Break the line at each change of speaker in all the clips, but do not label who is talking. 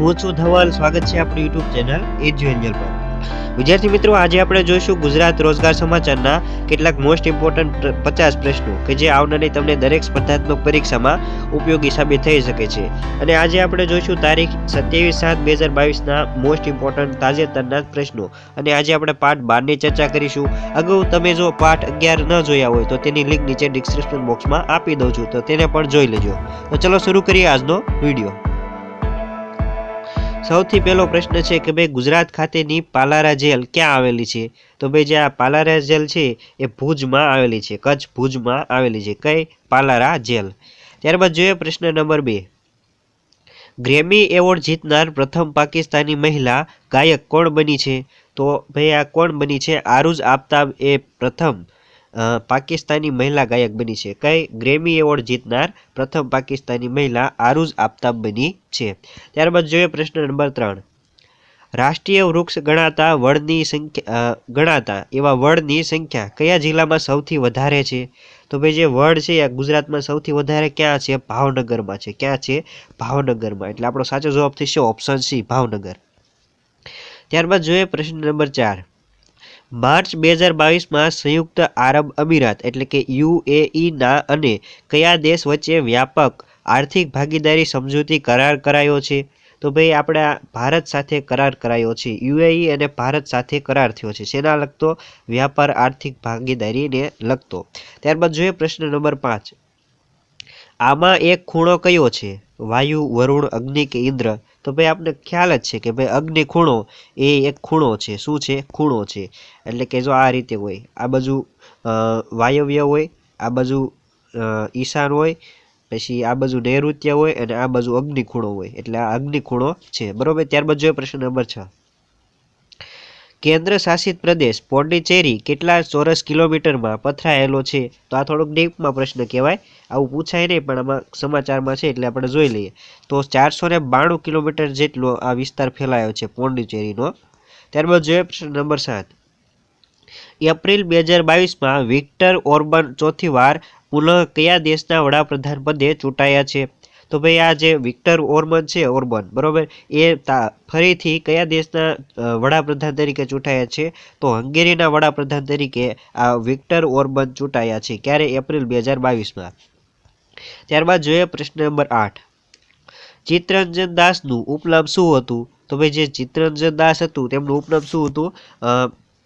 હું છું ધવલ. સ્વાગત છે આપણી યુટ્યુબ ચેનલ એજ્યુ એન્જલ પર. વિદ્યાર્થી મિત્રો, આજે આપણે જોઈશું ગુજરાત રોજગાર સમાચારના કેટલાક મોસ્ટ ઇમ્પોર્ટન્ટ પચાસ પ્રશ્નો કે જે આવનારી તમને દરેક સ્પર્ધાત્મક પરીક્ષામાં ઉપયોગી સાબિત થઈ શકે છે. અને આજે આપણે જોઈશું તારીખ સત્યાવીસ સાત બે હજાર બાવીસના મોસ્ટ ઇમ્પોર્ટન્ટ તાજેતરના પ્રશ્નો. અને આજે આપણે પાઠ બારની ચર્ચા કરીશું. અગાઉ તમે જો પાઠ અગિયાર ન જોયા હોય તો તેની લિંક નીચે ડિસ્ક્રિપ્શન બોક્સમાં આપી દઉં છું. તો તેને પણ જોઈ લેજો. તો ચલો શરૂ કરીએ આજનો વીડિયો. સૌથી પહેલો પ્રશ્ન છે કે ભાઈ ગુજરાત ખાતેની પાલારા જેલ ક્યાં આવેલી છે? તો ભાઈ જે આ પાલારા જેલ છે એ ભુજમાં આવેલી છે, કચ્છ ભુજમાં આવેલી છે. કઈ? પાલારા જેલ. ત્યારબાદ જોઈએ પ્રશ્ન નંબર બે. ગ્રેમી એવોર્ડ જીતનાર પ્રથમ પાકિસ્તાની મહિલા ગાયક કોણ બની છે? તો ભાઈ આ કોણ બની છે? આરુજ આફતાબ એ પ્રથમ પાકિસ્તાની મહિલા ગાયક બની છે. કઈ ગ્રેમી એવોર્ડ જીતનાર પ્રથમ પાકિસ્તાની મહિલા આરુઝ આફતાબ બની છે? ત્યારબાદ જોઈએ પ્રશ્ન નંબર ત્રણ. રાષ્ટ્રીય વૃક્ષ ગણાતા વડની સંખ્યા ગણાતા એવા વડની સંખ્યા કયા જિલ્લામાં સૌથી વધારે છે? તો ભાઈ જે વડ છે એ ગુજરાતમાં સૌથી વધારે ક્યાં છે? ભાવનગરમાં છે. ક્યાં છે? ભાવનગરમાં. એટલે આપણો સાચો જવાબ થશે ઓપ્શન સી ભાવનગર. ત્યારબાદ જોઈએ પ્રશ્ન નંબર ચાર. માર્ચ બે હજાર બાવીસમાં સંયુક્ત આરબ અમીરાત એટલે કે યુએઈના અને કયા દેશ વચ્ચે વ્યાપક આર્થિક ભાગીદારી સમજૂતી કરાર કરાયો છે? તો ભાઈ, આપણા ભારત સાથે કરાર કરાયો છે. યુએઈ અને ભારત સાથે કરાર થયો છે. શેના લગતો? વ્યાપાર આર્થિક ભાગીદારીને લગતો. ત્યારબાદ જોઈએ પ્રશ્ન નંબર પાંચ. આમાં એક ખૂણો કયો છે? વાયુ, વરુણ, અગ્નિ કે ઇન્દ્ર? તો ભાઈ આપણે ખ્યાલ જ છે કે ભાઈ અગ્નિ ખૂણો એ એક ખૂણો છે. શું છે? ખૂણો છે. એટલે કે જો આ રીતે હોય, આ બાજુ વાયવ્ય હોય, આ બાજુ ઈશાન હોય, પછી આ બાજુ નૈઋત્ય હોય અને આ બાજુ અગ્નિ ખૂણો હોય. એટલે આ અગ્નિ ખૂણો છે. બરાબર? ત્યારબાદ જોઈએ પ્રશ્ન નંબર છ. કેન્દ્ર શાસિત પ્રદેશ પોંડિચેરી કેટલા ચોરસ કિલોમીટરમાં પથરાયેલો છે? તો આ થોડોક ડીપમાં પ્રશ્ન કહેવાય. આવું પૂછાય નહીં, પણ આમાં સમાચારમાં છે, એટલે આપણે જોઈ લઈએ. તો ચારસો ને બાણું કિલોમીટર જેટલો આ વિસ્તાર ફેલાયો છે પોંડિચેરીનો. ત્યારબાદ જોઈએ પ્રશ્ન નંબર સાત. એપ્રિલ બે હજાર બાવીસમાં વિક્ટર ઓર્બન ચોથી વાર પુનઃ કયા દેશના વડાપ્રધાન પદે ચૂંટાયા છે? તો ભાઈ આ જે વિક્ટર ઓર્બન છે, ઓર્બન, બરોબર? એ ફરીથી કયા દેશના વડાપ્રધાન તરીકે ચૂંટાયા છે? તો હંગેરીના વડાપ્રધાન તરીકે આ વિક્ટર ઓર્બન ચૂંટાયા છે. ક્યારે? એપ્રિલ બે હજાર બાવીસમાં. ત્યારબાદ જોઈએ પ્રશ્ન નંબર આઠ. ચિત્તરંજન દાસનું ઉપનામ શું હતું? તો ભાઈ જે ચિત્તરંજન દાસ હતું, તેમનું ઉપનામ શું હતું?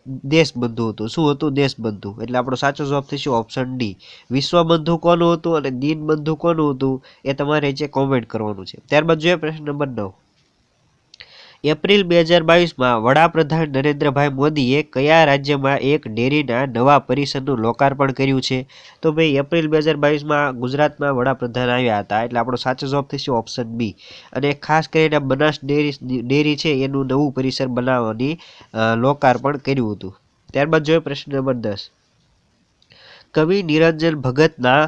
દેશબંધુ હતું. શું હતું? દેશબંધુ. એટલે આપણો સાચો જવાબ થશે ઓપ્શન ડી વિશ્વબંધુ કોનું હતું અને દીનબંધુ કોનું હતું? એ તમારે જે કોમેન્ટ કરવાનું છે. ત્યારબાદ જોઈએ પ્રશ્ન નંબર નવ. એપ્રિલ બે હજાર બાવીસમાં વડાપ્રધાન નરેન્દ્રભાઈ મોદીએ કયા રાજ્યમાં એક ડેરીના નવા પરિસરનું લોકાર્પણ કર્યું છે? તો ભાઈ, એપ્રિલ બે હજાર બાવીસમાં ગુજરાતમાં વડાપ્રધાન આવ્યા હતા. એટલે આપણો સાચો જવાબ થશે ઓપ્શન બી. અને ખાસ કરીને બનાસ ડેરી ડેરી છે, એનું નવું પરિસર બનાવવાની લોકાર્પણ કર્યું હતું. ત્યારબાદ જોઈએ પ્રશ્ન નંબર દસ. કવિ નિરંજન ભગતના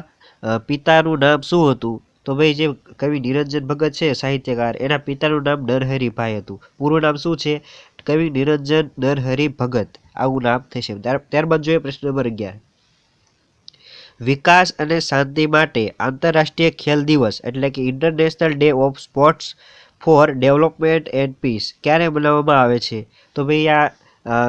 પિતાનું નામ શું હતું? તો ભાઈ જે કવિ નિરંજન ભગત છે, સાહિત્યકાર, એના પિતાનું નામ નરહરિભાઈ હતું. પૂરું નામ શું છે? કવિ નિરંજન નરહરિ ભગત આવું નામ થશે. ત્યારબાદ જોઈએ પ્રશ્ન નંબર અગિયાર. વિકાસ અને શાંતિ માટે આંતરરાષ્ટ્રીય ખેલ દિવસ એટલે કે international day of sports for development and peace ક્યારે મનાવવામાં આવે છે? તો ભાઈ આ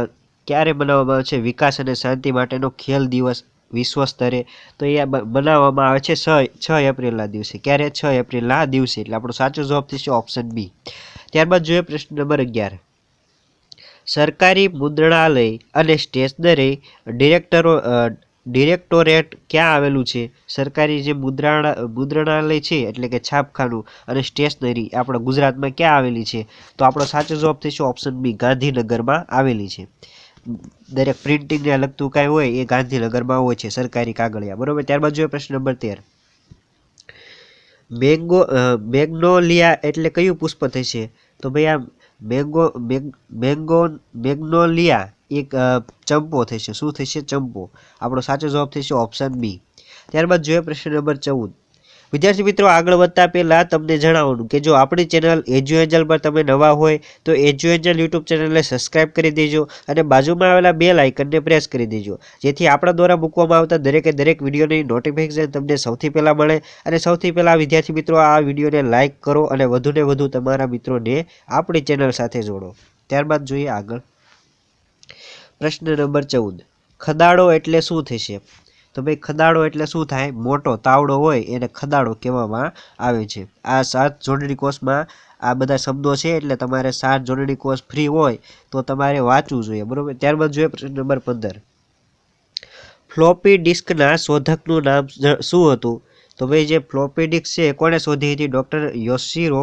ક્યારે મનાવવામાં આવે છે? વિકાસ અને શાંતિ માટેનો ખેલ દિવસ વિશ્વ સ્તરે. તો એ બનાવવામાં આવે છે છ છ એપ્રિલના દિવસે. ક્યારે? છ એપ્રિલના દિવસે. એટલે આપણો સાચો જવાબ થશે ઓપ્શન બી ત્યારબાદ જોઈએ પ્રશ્ન નંબર અગિયાર. સરકારી મુદ્રણાલય અને સ્ટેશનરી ડિરેક્ટરો ડિરેક્ટોરેટ ક્યાં આવેલું છે? સરકારી જે મુદ્રાણા, મુદ્રણાલય છે, એટલે કે છાપખાનું અને સ્ટેશનરી આપણા ગુજરાતમાં ક્યાં આવેલી છે? તો આપણો સાચો જવાબ થશે ઓપ્શન બી ગાંધીનગરમાં આવેલી છે. દરેક પ્રિન્ટિંગને લગતું કાંઈ હોય, એ ગાંધીનગરમાં હોય છે, સરકારી કાગળિયા. બરોબર? ત્યારબાદ જોઈએ પ્રશ્ન નંબર તેર. મેંગો મેગ્નોલિયા એટલે કયું પુષ્પ થશે તો ભાઈ આ મેગ- મેંગો મેગ્નોલિયા એક ચંપો થશે શું થશે ચંપો. આપણો સાચો જવાબ થશે ઓપ્શન બી ત્યારબાદ જોઈએ પ્રશ્ન નંબર ચૌદ. વિદ્યાર્થી મિત્રો, આગળ વધતા પહેલાં તમને જણાવવાનું કે જો આપણી ચેનલ એજ્યુએન્જલ પર તમે નવા હોય, તો એજ્યુએન્જલ યુટ્યુબ ચેનલને સબસ્ક્રાઇબ કરી દેજો અને બાજુમાં આવેલા બે લાઇકનને પ્રેસ કરી દેજો. જેથી આપણા દ્વારા મૂકવામાં આવતા દરેકે દરેક વિડીયોની નોટિફિકેશન તમને સૌથી પહેલાં મળે અને સૌથી પહેલાં વિદ્યાર્થી મિત્રો, આ વિડીયોને લાઇક કરો અને વધુને વધુ તમારા મિત્રોને આપણી ચેનલ સાથે જોડો. ત્યારબાદ જોઈએ આગળ. પ્રશ્ન નંબર ચૌદ. ખદાડો એટલે શું થશે? તો ભાઈ ખદાડો એટલે શું થાય? મોટો તાવડો હોય એને ખદાડો કહેવામાં આવે છે. આ સાત જોડણી કોષમાં આ બધા શબ્દો છે એટલે તમારે સાત જોડણી કોષ ફ્રી હોય તો તમારે વાંચવું જોઈએ. બરાબર? ત્યારબાદ જોઈએ પ્રશ્ન નંબર પંદર. ફ્લોપી ડિસ્કના શોધકનું નામ શું હતું? તો ભાઈ જે ફ્લોપી ડિસ્ક છે કોણે શોધી હતી? ડૉક્ટર યોશિરો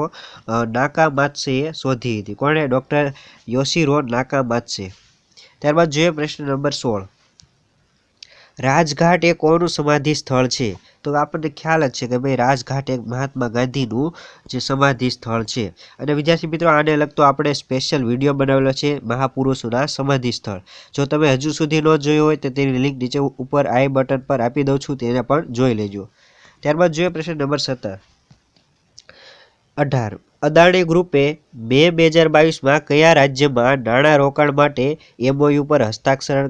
નાકામાત્સેએ શોધી હતી. કોણે? Doctor Yoshiro Nakamatsu. ત્યારબાદ જોઈએ પ્રશ્ન નંબર સોળ. રાજઘાટ એ કોનું સમાધિ સ્થળ છે. તો આપણને ખ્યાલ જ છે કે ભાઈ રાજઘાટ એક મહાત્મા ગાંધીનું જે સમાધિ સ્થળ છે. અને વિદ્યાર્થી મિત્રો, આને લગતો આપણે સ્પેશિયલ વીડિયો બનાવેલો છે મહાપુરુષોના સમાધિ સ્થળ. જો તમે હજુ સુધી ન જોયું હોય તો તેની લિંક નીચે ઉપર આઈ બટન પર આપી દઉં છું, તેને પણ જોઈ લેજો. ત્યારબાદ જોઈએ પ્રશ્ન નંબર સત્તર. અઢાર. અદાણી ગ્રુપે મે બે હજાર બાવીસમાં કયા રાજ્યમાં નાણાં રોકાણ માટે એમઓયુ પર હસ્તાક્ષર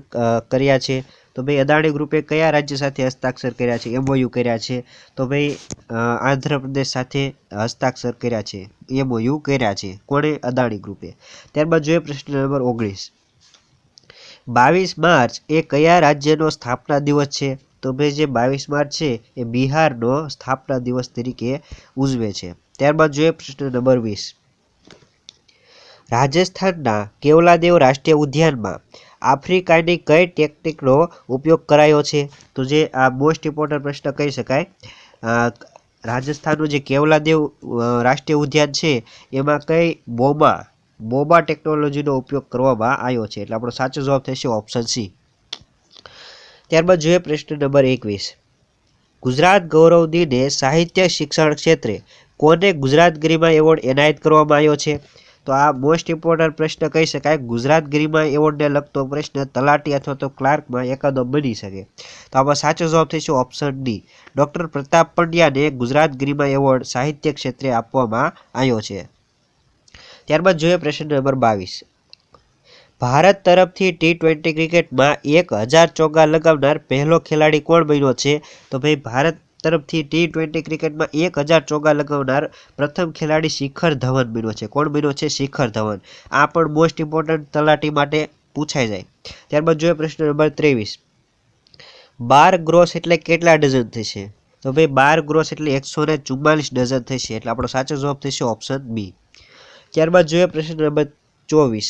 કર્યા છે? તો ભાઈ અદાણી ગ્રુપે કયા રાજ્ય સાથે હસ્તાક્ષર કર્યા છે? એમઓયુ કર્યા છે. તો ભાઈ આંધ્રપ્રદેશ સાથે હસ્તાક્ષર કર્યા છે. એમઓયુ કર્યા છે. કોણે? અદાણી ગ્રુપે. ત્યારબાદ જોઈએ પ્રશ્ન નંબર ઓગણીસ. બાવીસ માર્ચ એ કયા રાજ્યનો સ્થાપના દિવસ છે? તો ભાઈ, જે બાવીસ માર્ચ છે એ બિહારનો સ્થાપના દિવસ તરીકે ઉજવે છે. ત્યારબાદ જોઈએ પ્રશ્ન નંબર વીસ. રાજસ્થાનના કેવલાદેવ રાષ્ટ્રીય ઉદ્યાનમાં આફ્રિકાની કઈ ટેકનિકનો ઉપયોગ કરાયો છે? તો જે આ મોસ્ટ ઇમ્પોર્ટન્ટ પ્રશ્ન કહી શકાય. રાજસ્થાનનું જે કેવલાદેવ રાષ્ટ્રીય ઉદ્યાન છે, એમાં કઈ બોમા બોમા ટેકનોલોજીનો ઉપયોગ કરવામાં આવ્યો છે? એટલે આપણો સાચો જવાબ થશે ઓપ્શન સી ત્યારબાદ જોઈએ પ્રશ્ન નંબર એકવીસ. ગુજરાત ગૌરવ દિને સાહિત્ય શિક્ષણ ક્ષેત્રે કોને ગુજરાત ગરિમા એવોર્ડ એનાયત કરવામાં આવ્યો છે? તો આ મોસ્ટ ઇમ્પોર્ટન્ટ પ્રશ્ન કહી શકાય. ગુજરાત ગરિમા એવોર્ડને લગતો પ્રશ્ન તલાટી અથવા તો ક્લાર્કમાં એકાદો બની શકે. તો આમાં સાચો જવાબ થશે ઓપ્શન ડી ડૉક્ટર પ્રતાપ પંડ્યાને ગુજરાત ગરિમા એવોર્ડ સાહિત્ય ક્ષેત્રે આપવામાં આવ્યો છે. ત્યારબાદ જોઈએ પ્રશ્ન નંબર બાવીસ. ભારત તરફથી ટી ટ્વેન્ટી ક્રિકેટમાં એક હજાર ચોગ્ગા લગાવનાર પહેલો ખેલાડી કોણ બન્યો છે? તો ભાઈ, ભારત તરફથી ટી ટ્વેન્ટી ક્રિકેટમાં એક હજાર ચોગ્ગા લગાવનાર પ્રથમ ખેલાડી શિખર ધવન બન્યો છે. કોણ બન્યો છે? શિખર ધવન. આ પણ મોસ્ટ ઇમ્પોર્ટન્ટ તલાટી માટે પૂછાઈ જાય. ત્યારબાદ જોઈએ પ્રશ્ન નંબર ત્રેવીસ. બાર ગ્રોસ એટલે કેટલા ડઝન થશે? તો ભાઈ, બાર ગ્રોસ એટલે એકસો ને ચુમ્માલીસ ડઝન થશે. એટલે આપણો સાચો જવાબ થશે ઓપ્શન બી ત્યારબાદ જોઈએ પ્રશ્ન નંબર ચોવીસ.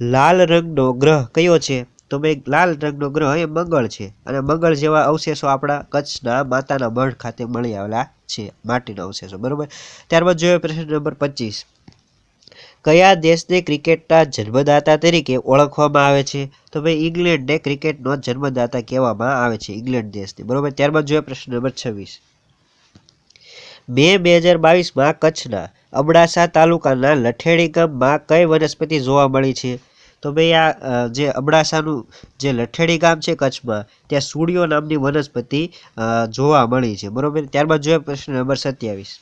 લાલ રંગનો ગ્રહ કયો છે? તો મેં લાલ રંગનો ગ્રહ એ મંગળ છે અને મંગળ જેવા અવશેષો આપણા કચ્છના માતાના મઢ ખાતે મળી આવેલા છે, માટીના અવશેષો, બરોબર? ત્યારબાદ જોઈએ પ્રશ્ન નંબર પચીસ. કયા દેશને ક્રિકેટના જન્મદાતા તરીકે ઓળખવામાં આવે છે? તો ભાઈ ઇંગ્લેન્ડને ક્રિકેટનો જન્મદાતા કહેવામાં આવે છે, ઇંગ્લેન્ડ દેશને, બરોબર? ત્યારબાદ જોઈએ પ્રશ્ન નંબર છવ્વીસ. મે બે હજાર બાવીસમાં કચ્છના અબડાસા તાલુકાના લઠેડી ગામમાં કઈ વનસ્પતિ જોવા મળી છે? તો ભાઈ આ જે અબડાસાનું જે લઠેડી ગામ છે કચ્છમાં, ત્યાં સૂડિયો નામની વનસ્પતિ જોવા મળી છે. બરોબર? ત્યારબાદ જોઈએ પ્રશ્ન નંબર સત્યાવીસ.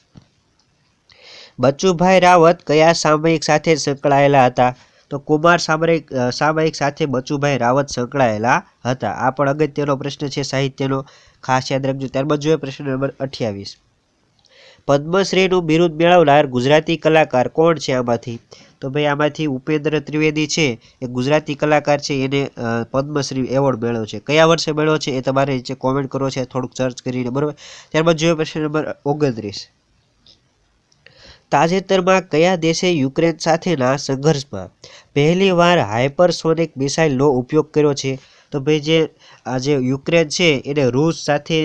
બચ્ચુભાઈ રાવત કયા સામયિક સાથે સંકળાયેલા હતા? તો કુમાર સામયિક સામયિક સાથે બચુભાઈ રાવત સંકળાયેલા હતા. આ પણ અગત્યનો પ્રશ્ન છે સાહિત્યનો. ખાસ યાદ રાખજો. ત્યારબાદ જોઈએ પ્રશ્ન નંબર અઠ્યાવીસ. પદ્મશ્રીનું બિરુદ મેળવનાર ગુજરાતી કલાકાર કોણ છે આમાંથી? તો ભાઈ, આમાંથી ઉપેન્દ્ર ત્રિવેદી છે, એ ગુજરાતી કલાકાર છે, એને પદ્મશ્રી એવોર્ડ મેળવ્યો છે. કયા વર્ષે મેળવ્યો છે એ તમારે નીચે કોમેન્ટ કરો છે થોડુંક સર્ચ કરીને, બરાબર? ત્યારબાદ જોઈએ પ્રશ્ન નંબર ઓગણત્રીસ. તાજેતરમાં કયા દેશે યુક્રેન સાથેના સંઘર્ષમાં પહેલીવાર હાઇપરસોનિક મિસાઇલનો ઉપયોગ કર્યો છે? તો ભાઈ, જે, આ જે યુક્રેન છે, એને રૂસ સાથે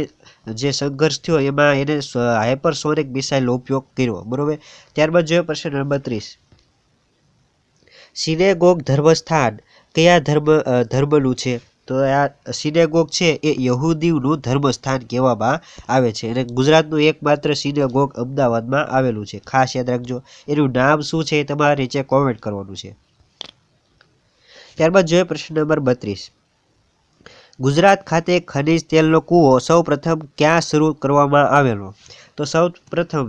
જે સંઘર્ષ થયો, એમાં એને હાઇપરસોનિક મિસાઇલનો ઉપયોગ કર્યો, બરાબર? ત્યારબાદ જોયો પ્રશ્ન નંબર ત્રીસ. સિનેગોગ ધર્મસ્થાન. કયા ધર્મ ધર્મનું છે? તો આ સિનેગોગ છે એ યહૂદીનું ધર્મસ્થાન કહેવામાં આવે છે અને ગુજરાતનું એકમાત્ર સિનેગોગ અમદાવાદમાં આવેલું છે. ખાસ યાદ રાખજો, એનું નામ શું છે તમારે નીચે કોમેન્ટ કરવાનું છે. ત્યારબાદ જોઈએ પ્રશ્ન નંબર બત્રીસ. ગુજરાત ખાતે ખનિજ તેલનો કૂવો સૌપ્રથમ ક્યાં શરૂ કરવામાં આવેલો? તો સૌ પ્રથમ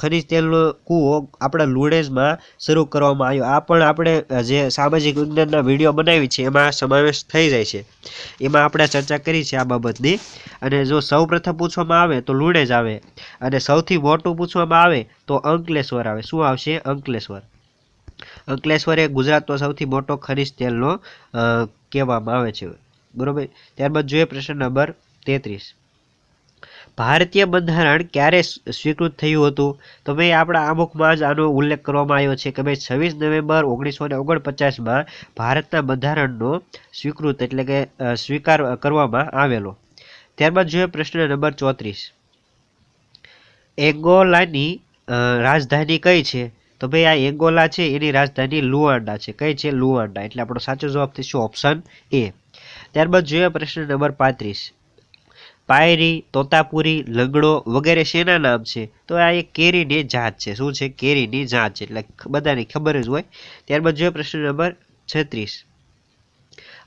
ખનિજ તેલનો કૂવો આપણા લુણેજમાં શરૂ કરવામાં આવ્યો. આ પણ આપણે જે સામાજિક વિજ્ઞાનના વીડિયો બનાવી છે, એમાં સમાવેશ થઈ જાય છે. એમાં આપણે ચર્ચા કરી છે આ બાબતની. અને જો સૌ પ્રથમ પૂછવામાં આવે તો લુણેજ આવે. અને સૌથી મોટું પૂછવામાં આવે તો અંકલેશ્વર આવે. શું આવશે? અંકલેશ્વર. અંકલેશ્વર એ ગુજરાતનો સૌથી મોટો ખનિજ તેલનો કહેવામાં આવે છે. બરોબર? ત્યારબાદ જોઈએ પ્રશ્ન નંબર તેત્રીસ. ભારતીય બંધારણ ક્યારે સ્વીકૃત થયું હતું? તો ભાઈ, આપણા આમુખમાં જ આનો ઉલ્લેખ કરવામાં આવ્યો છે કે ભાઈ, છવ્વીસ નવેમ્બર ઓગણીસો ને ઓગણપચાસમાં ભારતના બંધારણનો સ્વીકૃત એટલે કે સ્વીકાર કરવામાં આવેલો. ત્યારબાદ જોઈએ પ્રશ્ન નંબર ચોત્રીસ. એંગોલાની રાજધાની કઈ છે? તો ભાઈ, આ એંગોલા છે, એની રાજધાની લુઆન્ડા છે. કઈ છે? લુઆન્ડા એટલે આપણો સાચો જવાબ થશે ઓપ્શન એ. ત્યારબાદ જોઈએ પ્રશ્ન નંબર પાંત્રીસ. પાયરી, તોતાપુરી, લંગડો વગેરે શેના નામ છે? તો આ એક કેરીની જાત છે. શું છે? કેરીની જાત છે. એટલે બધાની ખબર જ હોય. ત્યારબાદ જોઈએ પ્રશ્ન નંબર છત્રીસ.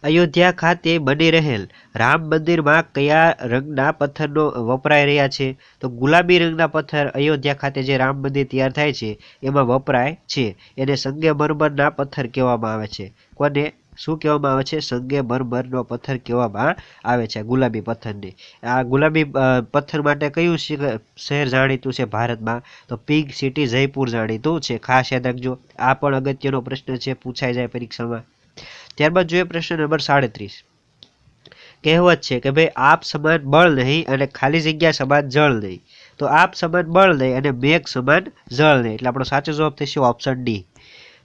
અયોધ્યા ખાતે બની રહેલ રામ મંદિરમાં કયા રંગના પથ્થરનો વપરાઈ રહ્યા છે? તો ગુલાબી રંગના પથ્થર અયોધ્યા ખાતે જે રામ મંદિર તૈયાર થાય છે, એમાં વપરાય છે. એને સંગેમરમરના પથ્થર કહેવામાં આવે છે. કોને? શું કહેવામાં આવે છે? સંગે મરમરનો પથ્થર કહેવામાં આવે છે, ગુલાબી પથ્થરને. આ ગુલાબી પથ્થર માટે કયું શહેર જાણીતું છે ભારતમાં? તો પિંક સિટી જયપુર જાણીતું છે. ખાસ યાદ રાખજો, આ પણ અગત્યનો પ્રશ્ન છે, પૂછાઈ જાય પરીક્ષામાં. ત્યારબાદ જોઈએ પ્રશ્ન નંબર સાડત્રીસ. કહેવત છે કે ભાઈ, આપ સમાન બળ નહીં અને ખાલી જગ્યા સમાન જળ નહીં. તો આપ સમાન બળ નહીં અને મેઘ સમાન જળ નહીં. એટલે આપણો સાચો જવાબ થશે ઓપ્શન ડી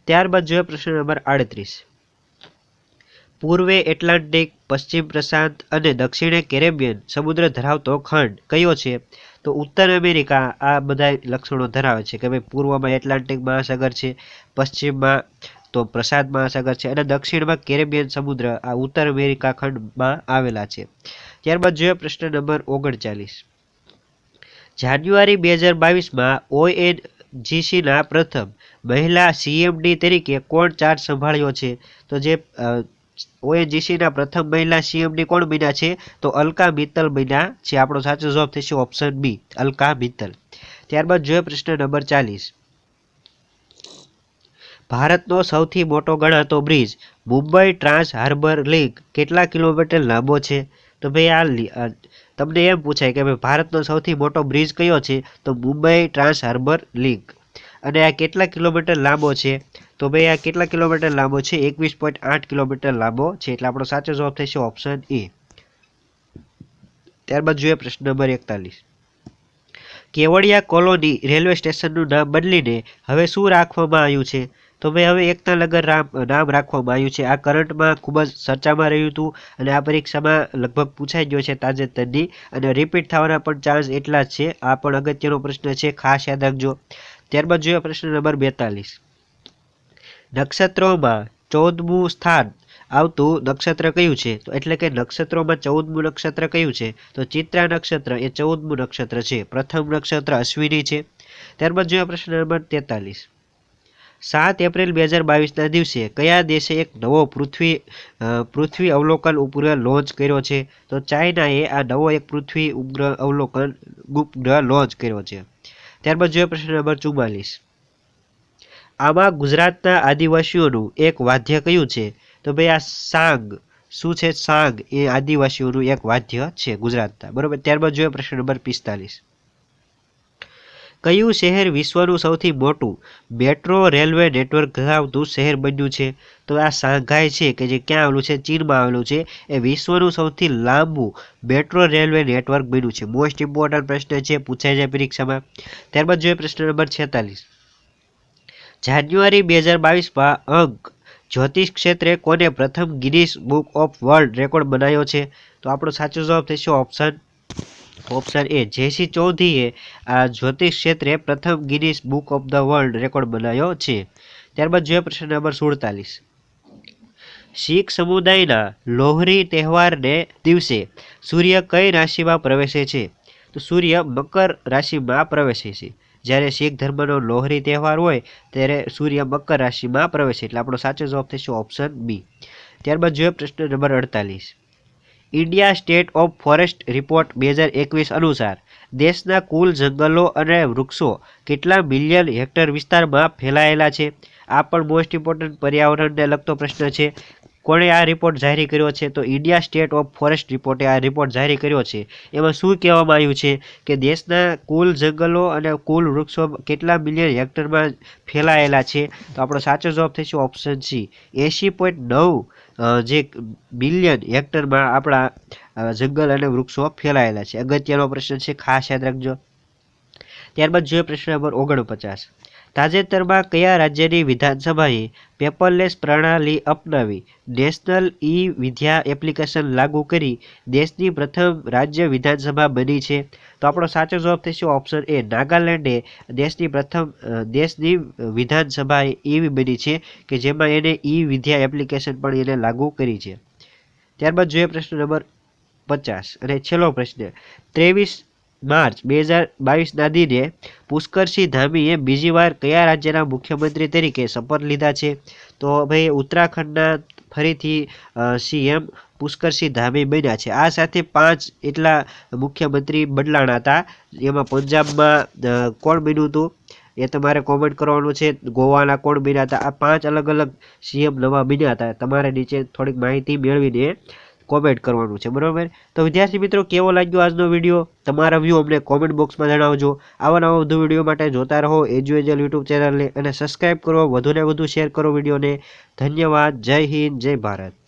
ત્યારબાદ જોઈએ પ્રશ્ન નંબર આડત્રીસ. પૂર્વે એટલાન્ટિક, પશ્ચિમ પ્રશાંત અને દક્ષિણે કેરેબિયન સમુદ્ર ધરાવતો ખંડ કયો છે? તો ઉત્તર અમેરિકા આ બધા લક્ષણો ધરાવે છે કે ભાઈ પૂર્વમાં એટલાન્ટિક મહાસાગર છે, પશ્ચિમમાં તો પ્રશાંત મહાસાગર છે અને દક્ષિણમાં કેરેબિયન સમુદ્ર આ ઉત્તર અમેરિકા ખંડમાં આવેલા છે. ત્યારબાદ જોઈએ પ્રશ્ન નંબર ઓગણચાલીસ. જાન્યુઆરી બે હજાર બાવીસમાં ઓએન જીસીના પ્રથમ મહિલા સીએમડી તરીકે કોણ ચાર્જ સંભાળ્યો છે? તો જે ઓએનજીસીના પ્રથમ મહિલા સીએમની કોણ બન્યા છે? તો અલકા મિત્તલ બન્યા છે. આપણો સાચો જવાબ થશે ઓપ્શન બી અલકા મિત્તલ. ત્યારબાદ જોઈએ પ્રશ્ન નંબર ચાલીસ. ભારતનો સૌથી મોટો ગણાતો bridge, Mumbai trans harbour link, કેટલા કિલોમીટર લાંબો છે? તો ભાઈ આ, તમને એમ પૂછાય કે ભાઈ ભારતનો સૌથી મોટો બ્રિજ કયો છે? તો મુંબઈ ટ્રાન્સ હાર્બર લિંક. અને આ કેટલા કિલોમીટર લાંબો છે? તો ભાઈ, આ કેટલા કિલોમીટર લાંબો છે? એકવીસ પોઈન્ટ આઠ કિલોમીટર લાંબો છે. એટલે આપણો સાચો જવાબ થશે ઓપ્શન એ. ત્યારબાદ જોઈએ પ્રશ્ન નંબર એકતાલીસ. કેવડિયા કોલોની રેલવે સ્ટેશનનું નામ બદલીને હવે શું રાખવામાં આવ્યું છે? તો ભાઈ, હવે એકતા નગર નામ રાખવામાં આવ્યું છે. આ કરંટમાં ખૂબ જ ચર્ચામાં રહ્યું હતું અને આ પરીક્ષામાં લગભગ પૂછાઈ ગયો છે તાજેતરની અને રિપીટ થવાના પણ ચાન્સ એટલા જ છે. આ પણ અગત્યનો પ્રશ્ન છે. ખાસ યાદ રાખજો. ત્યારબાદ જોઈએ પ્રશ્ન નંબર બેતાલીસ. નક્ષત્રોમાં ચૌદમું સ્થાન આવતું નક્ષત્ર કયું છે? તો એટલે કે નક્ષત્રોમાં ચૌદમું નક્ષત્ર કયું છે? તો ચિત્રા નક્ષત્ર એ ચૌદમું નક્ષત્ર છે. પ્રથમ નક્ષત્ર અશ્વિની છે. ત્યારબાદ જોઈએ પ્રશ્ન નંબર તેતાલીસ. સાત એપ્રિલ બે હજાર બાવીસના દિવસે કયા દેશે એક નવો પૃથ્વી પૃથ્વી અવલોકન ઉપગ્રહ લોન્ચ કર્યો છે? તો ચાઇનાએ આ નવો એક પૃથ્વી ઉપગ્રહ અવલોકન ઉપગ્રહ લોન્ચ કર્યો છે. ત્યારબાદ જોઈએ પ્રશ્ન નંબર ચુમ્માલીસ આમાં ગુજરાતના આદિવાસીઓનું એક વાદ્ય કયું છે? તો ભાઈ આ સાંગ, શું છે સાંગ? એ આદિવાસીઓનું એક વાદ્ય છે ગુજરાતના. બરોબર? ત્યારબાદ જોઈએ પ્રશ્ન નંબર પિસ્તાલીસ. કયું શહેર વિશ્વનું સૌથી મોટું? મેટ્રો, રેલવે નેટવર્ક ધરાવતું શહેર બન્યું છે. તો આ શાંઘાઈ છે કે જે ક્યાં આવેલું છે? ચીનમાં આવેલું છે. એ વિશ્વનું સૌથી લાંબુ મેટ્રો, રેલવે નેટવર્ક બન્યું છે. મોસ્ટ ઇમ્પોર્ટન્ટ પ્રશ્ન છે પૂછાય છે પરીક્ષામાં. ત્યારબાદ જોઈએ પ્રશ્ન નંબર છેતાલીસ. જાન્યુઆરી બે હજાર બાવીસમાં અંક જ્યોતિષ ક્ષેત્રે કોને પ્રથમ Guinness book of world record બનાવ્યો છે? તો આપણો સાચો જવાબ થશે ઓપ્શન ઓપ્શન એ. જેસી ચૌધરીએ આ જ્યોતિષ ક્ષેત્રે પ્રથમ Guinness book of the world record બનાવ્યો છે. ત્યારબાદ જોઈએ પ્રશ્ન નંબર સુડતાલીસ. શીખ સમુદાયના લોહરી તહેવારને દિવસે સૂર્ય કઈ રાશિમાં પ્રવેશે છે? તો સૂર્ય મકર રાશિમાં પ્રવેશે છે. જ્યારે શીખ ધર્મનો લોહરી તહેવાર હોય, ત્યારે સૂર્ય મકર રાશિમાં પ્રવેશે. એટલે આપણો સાચો જવાબ થશે ઓપ્શન બી. ત્યારબાદ જોઈએ પ્રશ્ન નંબર અડતાલીસ. India state of forest report બે હજાર એકવીસ અનુસાર, દેશના કુલ જંગલો અને વૃક્ષો કેટલા મિલિયન હેક્ટર વિસ્તારમાં ફેલાયેલા છે? આ પણ મોસ્ટ ઇમ્પોર્ટન્ટ પર્યાવરણને લગતો પ્રશ્ન છે. કોણે આ રિપોર્ટ જાહેર કર્યો છે? તો ઇન્ડિયા સ્ટેટ ઓફ ફોરેસ્ટ રિપોર્ટે આ રિપોર્ટ જાહેર કર્યો છે. એમાં શું કહેવામાં આવ્યું છે કે દેશના કુલ જંગલો અને કુલ વૃક્ષો કેટલા મિલિયન હેક્ટરમાં ફેલાયેલા છે? તો આપણો સાચો જવાબ થશે ઓપ્શન સી એંશી પોઈન્ટ નવ જે બિલિયન હેક્ટરમાં આપણા જંગલ અને વૃક્ષો ફેલાયેલા છે. અગત્યનો પ્રશ્ન છે, ખાસ યાદ રાખજો. ત્યારબાદ જોઈએ પ્રશ્ન નંબર ઓગણપચાસ. તાજેતરમાં કયા રાજ્યની વિધાનસભાએ પેપરલેસ પ્રણાલી અપનાવી? નેશનલ ઈ વિદ્યા એપ્લિકેશન લાગુ કરી દેશની પ્રથમ રાજ્ય વિધાનસભા બની છે. તો આપણો સાચો જવાબ થશે ઓપ્શન એ નાગાલેન્ડે દેશની પ્રથમ દેશની વિધાનસભા એવી બની છે કે જેમાં એને ઈ વિદ્યા એપ્લિકેશન પણ એને લાગુ કરી છે. ત્યારબાદ જોઈએ પ્રશ્ન નંબર પચાસ અને છેલ્લો પ્રશ્ન. ત્રેવીસ માર્ચ બે હજાર બાવીસના દિને પુષ્કરસિંહ ધામીએ બીજી વાર કયા રાજ્યના મુખ્યમંત્રી તરીકે શપથ લીધા છે? તો ભાઈ ઉત્તરાખંડના ફરીથી સીએમ પુષ્કરસિંહ ધામી બન્યા છે. આ સાથે પાંચ એટલા મુખ્યમંત્રી બદલાણા હતા. એમાં પંજાબમાં કોણ બન્યું હતું? એ તમારે કોમેન્ટ કરવાનું છે. ગોવાના કોણ બન્યા હતા? આ પાંચ અલગ અલગ સીએમ નવા બન્યા હતા. તમારે નીચે થોડીક માહિતી મેળવીને કોમેન્ટ કરવાનું છે, બરાબર? તો વિદ્યાર્થી મિત્રો, કેવો લાગ્યો આજનો વીડિયો તમારા વ્યૂ અમને કોમેન્ટ બોક્સમાં જણાવજો. આવા નવા વધુ વીડિયો માટે જોતા રહો એજ્યુએજલ યુટ્યુબ ચેનલને અને સબસ્ક્રાઈબ કરો, વધુને વધુ શેર કરો વિડીયોને ધન્યવાદ, જય હિન્દ, જય ભારત.